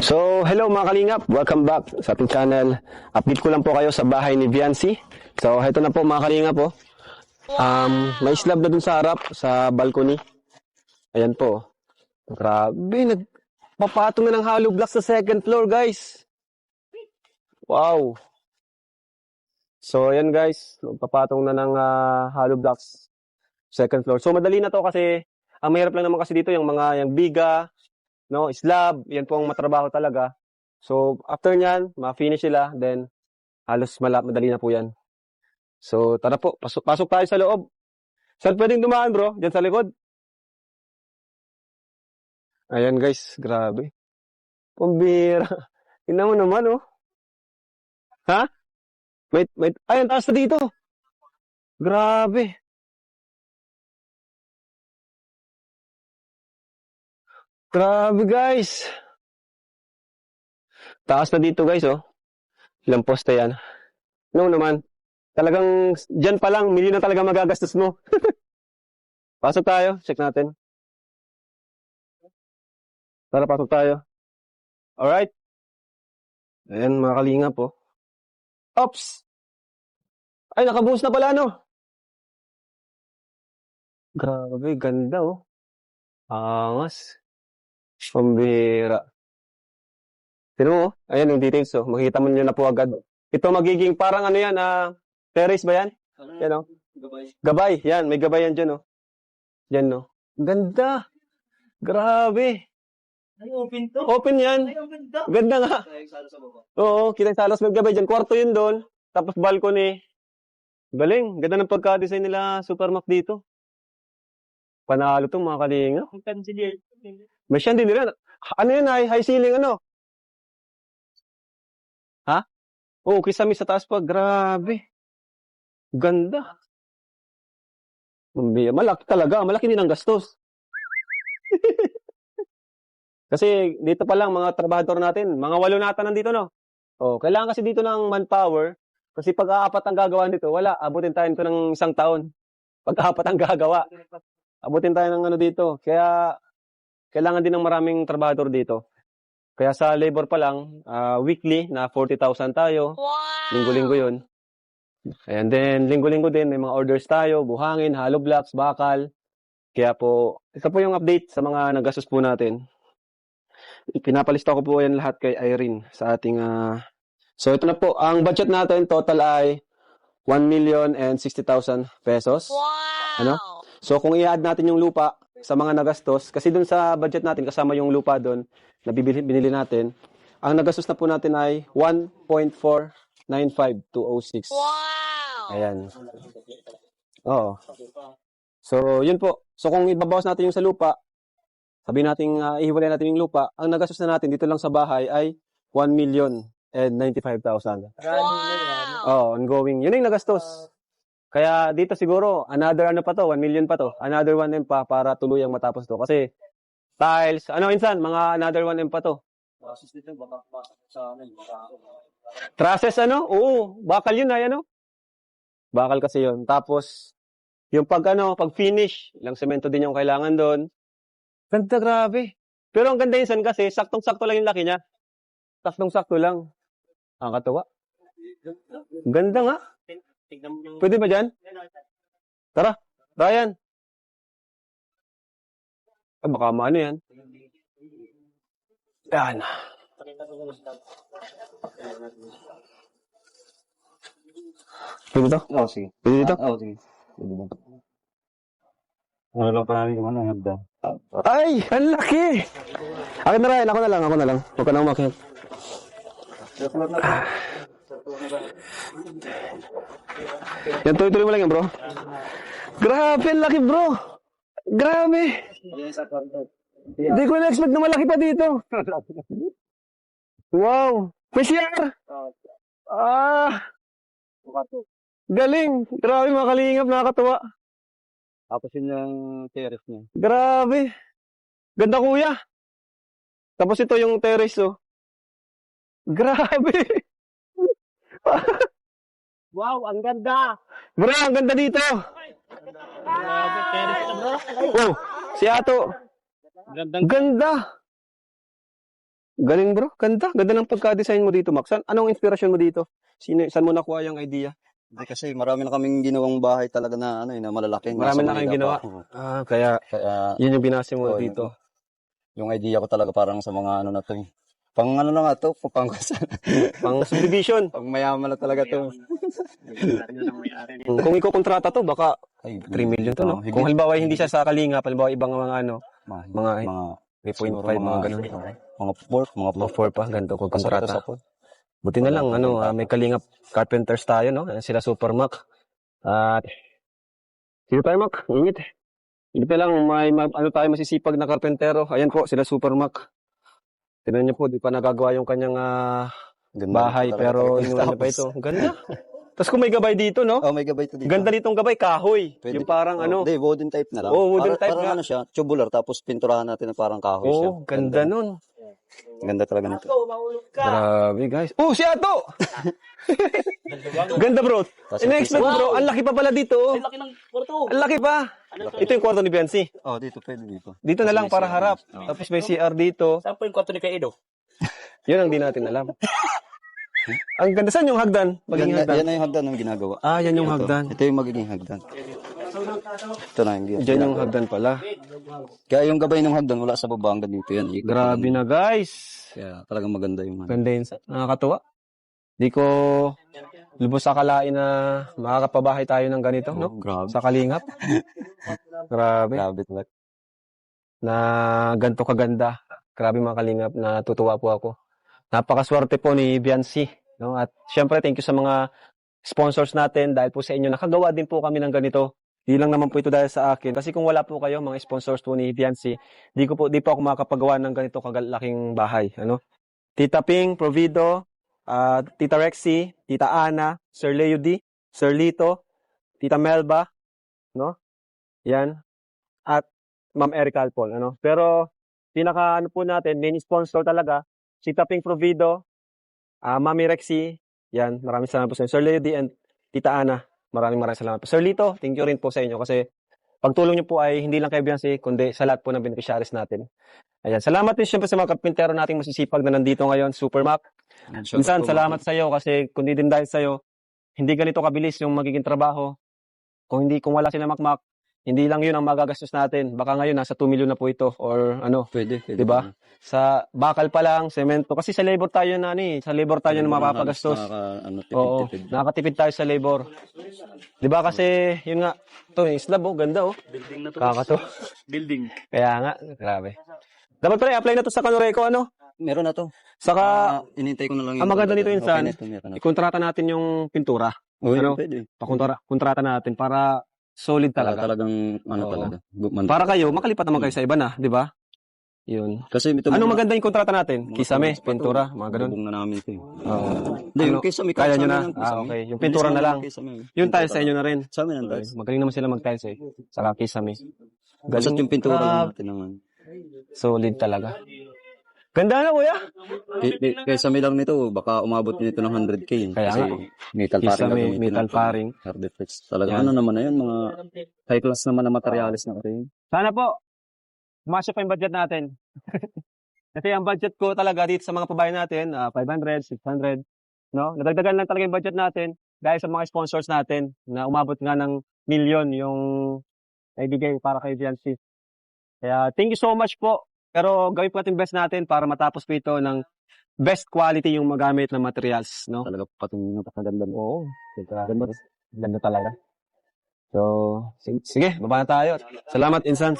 So, hello mga kalingap. Welcome back sa ating channel. Update ko lang po kayo sa bahay ni Viancy. So, heto na po mga kalingap po. Um, may slab na dun sa harap, sa balcony. Ayan po. Grabe, nagpapatong na ng hollow blocks sa second floor, guys. Wow. So, ayan guys, magpapatong na ng ah, hollow blocks second floor. So, madali na to kasi ang mahirap lang naman kasi dito yung mga yung biga, no, slab, yan po ang matrabaho talaga. So, after nyan, ma-finish sila, then halos mala, madali na po yan. So, tara po, pasok, pasok tayo sa loob. Saan pwedeng dumaan, bro? Diyan sa likod? Ayan, guys, grabe. Pambira. Tingnan mo naman, oh. Ha? Wait, wait. Ayan, taas na dito. Grabe. Grabe, guys. Taas na dito, guys, oh. Ilang poste yan. No naman. Talagang, dyan pa lang, milyon na talaga magagastos mo. pasok tayo. Check natin. Tara, pasok tayo. Alright. Ayan, mga kalingap, oh. Ops! Ay, nakabuhos na pala, no? Grabe, ganda, oh. Angas. Pambira. Tignan mo, oh. ayan yung details, oh. Makikita mo nyo na po agad. Ito magiging parang ano yan, ah, terrace ba yan? Yan, oh. Gabay, yan. May gabay yan dyan, oh. Yan, no. Ganda. Grabe. Ay, open to. Open yan. Ay, ang ganda. Ganda nga. Salo sa baba. Oo, kita yung salos may gabay dyan. Kwarto yun doon. Tapos balcony. Galing. Ganda ng pagka-design nila Supermac dito. Panalo to mga kalinga. Ang cancelier. May din nila. Ano yun ay? High ceiling ano? Ha? Oo, kisame sa taas pa. Grabe. Ganda. Malaki talaga. Malaki din ang gastos. kasi dito pa lang mga trabahador natin, mga walo nata nandito no. Oh, kailangan kasi dito ng manpower kasi pag aapat ang gagawa nito, wala, abutin tayo nito ng isang taon. Pag aapat ang gagawa, abutin tayo ng ano dito. Kaya kailangan din ng maraming trabahador dito. Kaya sa labor pa lang, ah, weekly na 40,000 tayo. Wow! Linggo-linggo 'yun. And then linggo-linggo din may mga orders tayo, buhangin, hollow blocks, bakal. Kaya po, ito po yung update sa mga nagastos po natin. Pinapalista ko po yan lahat kay Irene sa ating ah, So ito na po, ang budget natin total ay 1 million and 60,000 pesos. Wow! Ano? So kung i-add natin yung lupa sa mga nagastos, kasi dun sa budget natin kasama yung lupa doon na bibili, binili natin, ang nagastos na po natin ay 1.495206. Wow! Ayan. Oo. So, yun po. So, kung ibabawas natin yung sa lupa, sabi natin, uh, ihiwalay natin yung lupa, ang nagastos na natin dito lang sa bahay ay 1 million and 95,000. Rani na yan. Oh, ongoing. Yun yung nagastos. Kaya dito siguro, another ano pa to, 1 million pa to. Another 1M pa para tuluyang matapos to. Kasi tiles, ano insan, mga another 1M pa to. Basis dito, baka sa amin. Trusses ano? Oo, bakal yun ay ano? Bakal kasi yun. Tapos, yung pag ano, pag finish, ilang semento din yung kailangan doon. Ganda, grabe. Pero ang ganda yun kasi, saktong-sakto lang yung laki niya. Saktong-sakto lang. Ang katuwa. Ganda nga. Tignan mo yung... Pwede ba dyan? Tara, Ryan. Ah, baka maano yan. Yan. Pwede to? Oo, sige. Pwede dito? Oo, sige. Pwede ba? Ano lang pa namin yung ano, hagdan. Ay, ang laki! Akin na Ryan, ako na lang, ako na lang. Huwag ka na umakit. Yan, tuloy-tuloy mo lang yan, bro. Grabe, laki, bro. Grabe. Hindi ko na-expect na malaki pa dito. Wow. May CR. Ah, galing. Grabe, mga kalingap, nakakatuwa. Tapos yun yung terrace niya. Grabe. Ganda, kuya. Tapos ito yung terrace, oh. Grabe. Wow, ang ganda! Bro, ang ganda dito. Grabe, terrace na bro. Oh, si Ato. Gandang Ganda. Galing bro, ganda. Ganda ng pagka-design mo dito, Max. San- Anong inspirasyon mo dito? Sino, saan mo nakuha yung idea? Hindi kasi marami na kaming ginawang bahay talaga na ano eh, na malalaki. Marami na Manila ginawa? pa. Ah, kaya Kaya yun yung binase mo Oo, dito. yung idea ko talaga parang sa mga ano na to eh. Pang ano na nga to, pang Pang subdivision. pang mayaman na talaga to. Kung ikokontrata to, baka Ay, 3 million to, no? Kung halimbawa hindi siya sa Kalinga, halimbawa ibang mga ano, mga, mga mga 3.5, siguro mga ganun. Mga fourth, mga Mga 4 pa, ganito ko kontrata. Buti na lang, ano, ah, may Kalinga Carpenters tayo, no? Sila Supermac. At, sino tayo, Mac? Ingit. Hindi pa lang, may, ma- ano tayo, masisipag na karpentero. Ayan po, sila Supermac. Tignan niyo po, di pa nagagawa yung kanyang ah, Ganda bahay, pero inulan niya pa ito. Ang Ganda. Tapos kung may gabay dito, no? Oh, may gabay to dito. Ganda ditong gabay, kahoy. Pwede. Yung parang Oh, ano. Hindi, wooden type na lang. Oo, wooden Para- type parang nga. ano siya, tubular, tapos pinturahan natin na parang kahoy siya. Oo, ganda nun. Ganda talaga nito. Grabe, guys. Oh, si Ato! Ganda, bro. Ina-expect ko, bro. Ang laki pa pala dito. oh. Ang laki ng kwarto. Ang laki pa. Ito yung kwarto ni Biancy. Oh, dito pwede dito. Dito na lang para harap. Oo. Tapos may CR dito. Saan po yung kwarto ni Kaido? Yun ang di natin alam. ang ganda. Saan yung hagdan? Magiging Yan, hagdan. yan na yung hagdan ng ginagawa. Ah, yan yung Ito. hagdan. Ito yung magiging hagdan. Ito na yung ginagawa. Diyan yung hagdan pala. Kaya yung gabay ng hagdan wala sa baba hanggang dito yan. Ikot Grabe lang. na, guys. Kaya talagang maganda yung ano. Ganda yun. Nakakatuwa. Di ko lubos akalain na makakapabahay tayo ng ganito, no? Oh, grabe. Sa Kalingap. Grabe. Grabe talaga. na ganto kaganda. Grabe mga kalingap, natutuwa po ako. Napakaswerte po ni Biancy. No? At syempre, thank you sa mga sponsors natin dahil po sa inyo. Nakagawa din po kami ng ganito. Di lang naman po ito dahil sa akin. Kasi kung wala po kayo, mga sponsors po ni Biancy, di, ko po, di po ako makakapagawa ng ganito kagalaking bahay. Ano? Tita Ping, Provido, ah, Tita Rexy, Tita Ana, Sir Leo D, Sir Lito, Tita Melba, no? Yan. At Ma'am Erica Alpol, ano? Pero pinaka ano po natin, main sponsor talaga, si Taping Provido, ah Mami Rexy, yan, maraming salamat po sa inyo. Sir Lady and Tita Ana, maraming maraming salamat po. Sir Lito, thank you rin po sa inyo kasi pagtulong niyo po ay hindi lang kay Beyonce, kundi sa lahat po ng beneficiaries natin. Ayan, salamat din siyempre sa mga kapintero nating masisipag na nandito ngayon, Supermac. Minsan, salamat sa iyo kasi kundi din dahil sa iyo, hindi ganito kabilis yung magiging trabaho. Kung hindi, kung wala sila makmak, hindi lang yun ang magagastos natin. Baka ngayon, nasa 2 million na po ito or ano, Pwede, pwede. Diba? sa bakal pa lang, semento. Kasi sa labor tayo na ni, sa labor tayo na mapapagastos. Nakaka, ano, tipid, Oo, tipid. nakakatipid tayo sa labor. 'Di ba kasi yun nga, to yung slab oh, ganda oh. Building na to. Kakato. Building. Kaya nga, grabe. Dapat pala i-apply na to sa Kanoreco ano? Meron na to. Saka Ah, inintay ko na lang ang maganda nito, Okay na ito, meron na. ikontrata natin yung pintura. Oo, ano? pwede. Pakontrata kontrata natin para solid Talaga. talaga. Talagang, ano Oo. talaga. Gumanda. Para kayo makalipat naman kayo sa iba na, 'di ba? Yun. Kasi ito Anong maganda yung kontrata natin? Kisame, pintura, mga ganun. Bubong na namin ito. eh. Oo. Hindi, yung Ano, kisame. kaya nyo na? Ah, okay. Yung pintura na lang. Yung tiles Pintura sa inyo na rin. Sa amin ang tiles. Magaling naman sila mag-tiles eh. Saka kisame. Basta yung pintura Grabe. natin naman. Solid talaga. Ganda na kuya. Di- di- Kaysa may lang nito, baka umabot nito ng 100k. Kaya Kasi nga. metal paring Kisame, gagamitin metal paring. Hard deflex. Talaga ano naman na yun, mga high class naman na materialis na kasi. Sana po, masya pa yung budget natin. Kasi ang budget ko talaga dito sa mga pabayan natin, ah, 500, 600, no? Nadagdagan lang talaga yung budget natin dahil sa mga sponsors natin na umabot nga ng million yung naibigay para kay Viancy. Kaya thank you so much po. Pero gawin po natin best natin para matapos po ito ng best quality yung magamit na materials, no? Talaga patung napakaganda mo. Oo. Ganda, ganda talaga. So, sige, sige baba na tayo. Salamat, Insan.